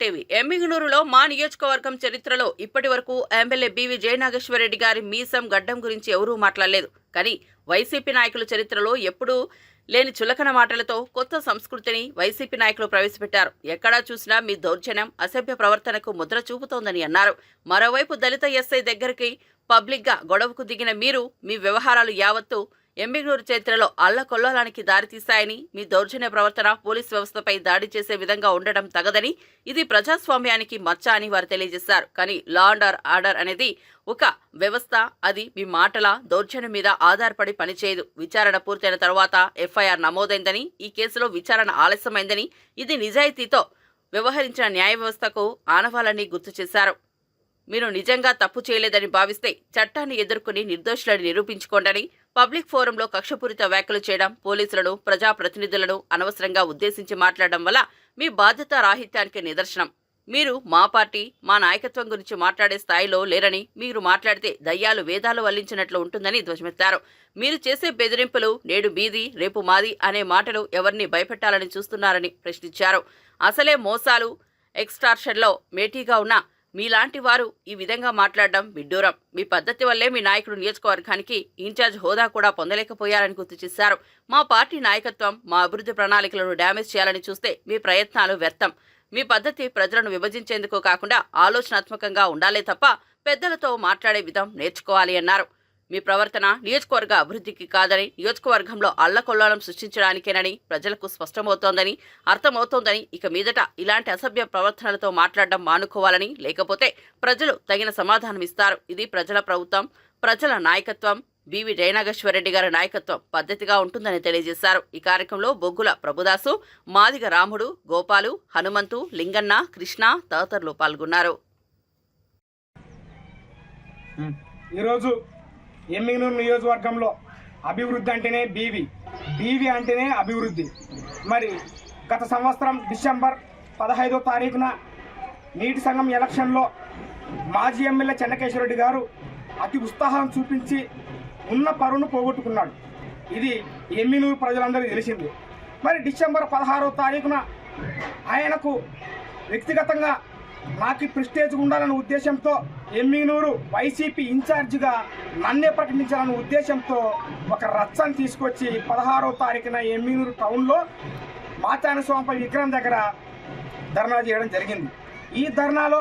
Welcome ఎమ్మిగనూరులో మా నియోజకవర్గం చరిత్రలో ఇప్పటి వరకు ఎమ్మెల్యే బివి జయనాగేశ్వరరెడ్డి గారి మీసం గడ్డం గురించి ఎవరూ మాట్లాడలేదు. కానీ వైసీపీ నాయకుల చరిత్రలో ఎప్పుడూ లేని చులకన మాటలతో కొత్త సంస్కృతిని వైసీపీ నాయకులు ప్రవేశపెట్టారు. ఎక్కడా చూసినా మీ దౌర్జన్యం అసభ్య ప్రవర్తనకు ముద్ర చూపుతోందని అన్నారు. మరోవైపు దళిత ఎస్ఐ దగ్గరికి పబ్లిక్గా గొడవకు దిగిన మీరు మీ వ్యవహారాలు యావత్తు ఎమ్మిగనూరు చరిత్రలో అల్లకొల్లోలానికి దారితీశాయని మీ దౌర్జన్య ప్రవర్తన పోలీస్ వ్యవస్థపై దాడి చేసే విధంగా ఉండడం తగదని ఇది ప్రజాస్వామ్యానికి మచ్చ అని వారు తెలియజేశారు. కానీ లా అండ్ ఆర్డర్ అనేది ఒక వ్యవస్థ అది మీ మాటల దౌర్జన్యం మీద ఆధారపడి పనిచేయదు. విచారణ పూర్తయిన తర్వాత ఎఫ్ఐఆర్ నమోదైందని ఈ కేసులో విచారణ ఆలస్యమైందని ఇది నిజాయితీతో వ్యవహరించిన న్యాయ వ్యవస్థకు ఆనవాలని గుర్తు చేశారు. మీరు నిజంగా తప్పు చేయలేదని భావిస్తే చట్టాన్ని ఎదుర్కొని నిర్దోషులని నిరూపించుకోండని పబ్లిక్ ఫోరంలో కక్షపూరిత వ్యాఖ్యలు చేయడం పోలీసులను ప్రజాప్రతినిధులను అనవసరంగా ఉద్దేశించి మాట్లాడడం వల్ల మీ బాధ్యత రాహిత్యానికి నిదర్శనం. మీరు మా పార్టీ మా నాయకత్వం గురించి మాట్లాడే స్థాయిలో లేరని మీరు మాట్లాడితే దయ్యాలు వేదాలు వల్లించినట్లు ఉంటుందని ధ్వజమెత్తారు. మీరు చేసే బెదిరింపులు నేడు మీది రేపు మాది అనే మాటలు ఎవరిని భయపెట్టాలని చూస్తున్నారని ప్రశ్నించారు. అసలే మోసాలు ఎక్స్టార్షన్లో మేటీగా ఉన్న మీలాంటి వారు ఈ విధంగా మాట్లాడడం విడ్డూరం. మీ పద్ధతి వల్లే మీ నాయకుడు నియోజకవర్గానికి ఇన్ఛార్జ్ హోదా కూడా పొందలేకపోయారని గుర్తు చేశారు. మా పార్టీ నాయకత్వం మా అభివృద్ధి ప్రణాళికలను డ్యామేజ్ చేయాలని చూస్తే మీ ప్రయత్నాలు వ్యర్థం. మీ పద్ధతి ప్రజలను విభజించేందుకు కాకుండా ఆలోచనాత్మకంగా ఉండాలే తప్ప పెద్దలతో మాట్లాడే విధం నేర్చుకోవాలి అన్నారు. మీ ప్రవర్తన నియోజకవర్గ అభివృద్ధికి కాదని నియోజకవర్గంలో అల్లకొల్లాలం సృష్టించడానికేనని ప్రజలకు స్పష్టమవుతోందని అర్థమవుతోందని ఇక మీదట ఇలాంటి అసభ్య ప్రవర్తనలతో మాట్లాడడం మానుకోవాలని లేకపోతే ప్రజలు తగిన సమాధానం ఇస్తారు. ఇది ప్రజల ప్రభుత్వం ప్రజల నాయకత్వం. బివి జయనాగేశ్వరరెడ్డి గారి నాయకత్వం పద్ధతిగా ఉంటుందని తెలియజేశారు. ఈ కార్యక్రమంలో బొగ్గుల ప్రభుదాసు మాదిగ రాముడు గోపాలు హనుమంతు లింగన్న కృష్ణ తదితరులు పాల్గొన్నారు. ఈరోజు ఎమ్మిగనూరు నియోజకవర్గంలో అభివృద్ధి అంటేనే బీవి. బీవి అంటేనే అభివృద్ధి. మరి గత సంవత్సరం డిసెంబర్ పదహైదో తారీఖున నీటి సంఘం ఎలక్షన్లో మాజీ ఎమ్మెల్యే చెన్నకేశ్వరరెడ్డి గారు అతి ఉత్సాహం చూపించి ఉన్న పరువును పోగొట్టుకున్నాడు. ఇది ఎమ్మినూరు ప్రజలందరికీ తెలిసింది. మరి డిసెంబర్ పదహారో తారీఖున ఆయనకు వ్యక్తిగతంగా నాకు ప్రిస్టేజ్ ఉండాలనే ఉద్దేశంతో ఎమ్మినూరు వైసీపీ ఇన్ఛార్జిగా నన్నే ప్రకటించాలనే ఉద్దేశంతో ఒక రచ్చను తీసుకొచ్చి పదహారో తారీఖున ఎమ్మినూరు టౌన్లో మాచాన స్వామి విగ్రహం దగ్గర ధర్నా చేయడం జరిగింది. ఈ ధర్నాలో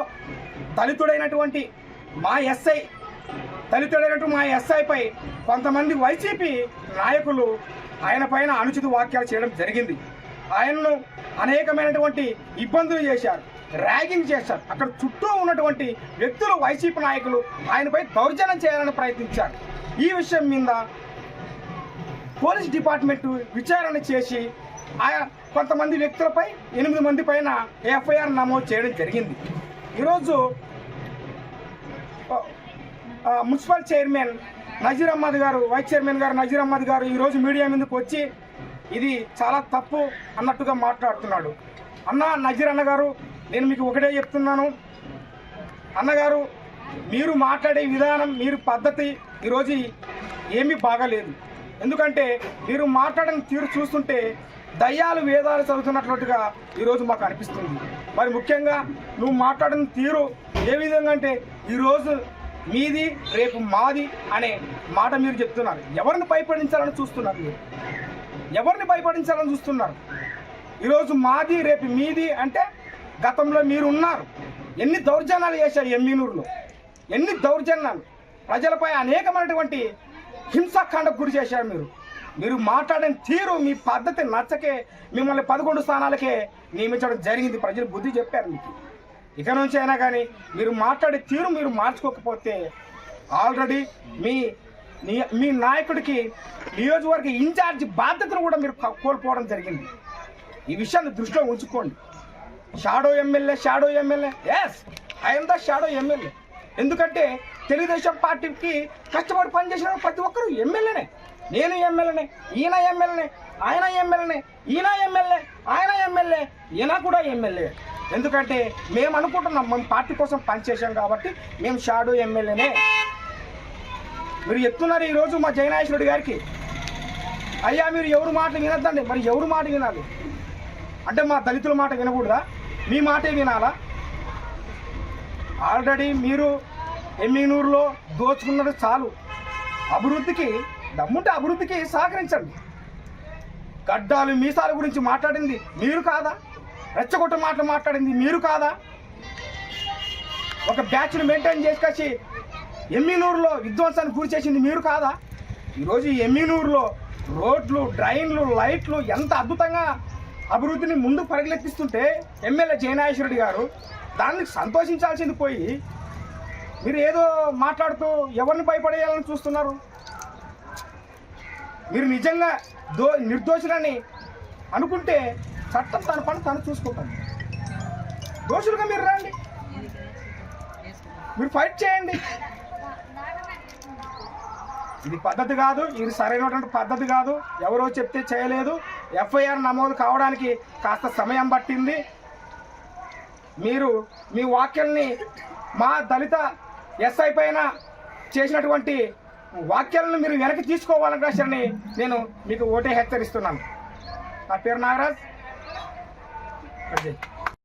దళితుడైనటువంటి మా ఎస్ఐ దళితుడైనటువంటి మా ఎస్ఐపై కొంతమంది వైసీపీ నాయకులు ఆయన పైన అనుచిత వాక్యాలు చేయడం జరిగింది. ఆయనను అనేకమైనటువంటి ఇబ్బందులు చేశారు. ర్యాగింగ్ చేశారు. అక్కడ చుట్టూ ఉన్నటువంటి వ్యక్తులు వైసీపీ నాయకులు ఆయనపై దౌర్జన్యం చేయాలని ప్రయత్నించారు. ఈ విషయం మీద పోలీస్ డిపార్ట్మెంట్ విచారణ చేసి ఆయా కొంతమంది వ్యక్తులపై ఎనిమిది మంది పైన ఎఫ్ఐఆర్ నమోదు చేయడం జరిగింది. ఈరోజు మున్సిపల్ చైర్మన్ నజీర్ అహ్మద్ గారు వైస్ చైర్మన్ గారు నజీర్ అహ్మద్ గారు ఈరోజు మీడియా మీదకి వచ్చి ఇది చాలా తప్పు అన్నట్టుగా మాట్లాడుతున్నాడు. అన్న నజీర్ అన్న గారు నేను మీకు ఒకటే చెప్తున్నాను. అన్నగారు మీరు మాట్లాడే విధానం మీరు పద్ధతి ఈరోజు ఏమీ బాగాలేదు. ఎందుకంటే మీరు మాట్లాడిన తీరు చూస్తుంటే దయ్యాలు వేదాలు చదువుతున్నట్లుగా ఈరోజు మాకు అనిపిస్తుంది. మరి ముఖ్యంగా నువ్వు మాట్లాడిన తీరు ఏ విధంగా అంటే ఈరోజు మీది రేపు మాది అనే మాట మీరు చెప్తున్నారు. ఎవరిని భయపడించాలని చూస్తున్నారు మీరు? ఎవరిని భయపడించాలని చూస్తున్నారు? ఈరోజు మాది రేపు మీది అంటే గతంలో మీరు ఉన్నారు ఎన్ని దౌర్జన్యాలు చేశారు ఎమ్మినూరులో? ఎన్ని దౌర్జన్యాలు? ప్రజలపై అనేకమైనటువంటి హింసాకాండకు గురి చేశారు మీరు. మీరు మాట్లాడిన తీరు మీ పద్ధతి నచ్చకే మిమ్మల్ని పదకొండు స్థానాలకే నియమించడం జరిగింది. ప్రజలు బుద్ధి చెప్పారు మీకు. ఇక నుంచి అయినా కానీ మీరు మాట్లాడే తీరు మీరు మార్చుకోకపోతే ఆల్రెడీ మీ మీ నాయకుడికి నియోజకవర్గ ఇన్ఛార్జ్ బాధ్యతను కూడా మీరు కోల్పోవడం జరిగింది. ఈ విషయాన్ని దృష్టిలో ఉంచుకోండి. Shadow MLA shadow MLA. Yes I'm the shadow MLA ఎందుకంటే తెలుగుదేశం పార్టీకి కష్టపడి పనిచేసిన ప్రతి ఒక్కరు ఎమ్మెల్యేనే నేను ఎమ్మెల్యేనే ఈయన ఎమ్మెల్యేనే ఆయన ఎమ్మెల్యేనే ఈయన ఎమ్మెల్యే ఆయన ఎమ్మెల్యే ఈయన కూడా ఎమ్మెల్యే ఎందుకంటే మేము అనుకుంటున్నాం మేము పార్టీ కోసం పనిచేసాం కాబట్టి మేము షాడో ఎమ్మెల్యేనే మీరు చెప్తున్నారు ఈరోజు మా జగనాశ్వరుడు గారికి. అయ్యా మీరు ఎవరు మాట వినద్దండి? మరి ఎవరు మాట వినాలి? అంటే మా దళితుల మాట వినకూడదా? మీ మాటే వినాలా? ఆల్రెడీ మీరు ఎమ్మినూరులో దోచుకున్నది చాలు. అభివృద్ధికి దమ్ముంటే అభివృద్ధికి సహకరించండి. గడ్డాలు మీసాల గురించి మాట్లాడింది మీరు కాదా? రెచ్చగొట్ట మాటలు మాట్లాడింది మీరు కాదా? ఒక బ్యాచ్ను మెయింటైన్ చేసుకొచ్చి ఎమ్మినూరులో విధ్వంసాన్ని గురి చేసింది మీరు కాదా? ఈరోజు ఎమ్మినూరులో రోడ్లు డ్రైన్లు లైట్లు ఎంత అద్భుతంగా అభివృద్ధిని ముందు పరిగెత్తిస్తుంటే ఎమ్మెల్యే జయనాగేశ్వరరెడ్డి గారు దానికి సంతోషించాల్సింది పోయి మీరు ఏదో మాట్లాడుతూ ఎవరిని భయపడేయాలని చూస్తున్నారు? మీరు నిజంగా దో నిర్దోషులని అనుకుంటే చట్టం తన పని తను చూసుకుంటాం దోషులుగా మీరు రండి. మీరు ఫైట్ చేయండి. ఇది పద్ధతి కాదు ఇది సరైనటువంటి పద్ధతి కాదు. ఎవరో చెప్తే చేయలేదు. ఎఫ్ఐఆర్ నమోదు కావడానికి కాస్త సమయం పట్టింది. మీరు మీ వాక్యాల్ని మా దళిత ఎస్ఐ పైన చేసినటువంటి వాక్యాలను మీరు వెనక్కి తీసుకోవాలని నేను మీకు ఓటే హెచ్చరిస్తున్నాను. నా పేరు నాగరాజ్. ఓకే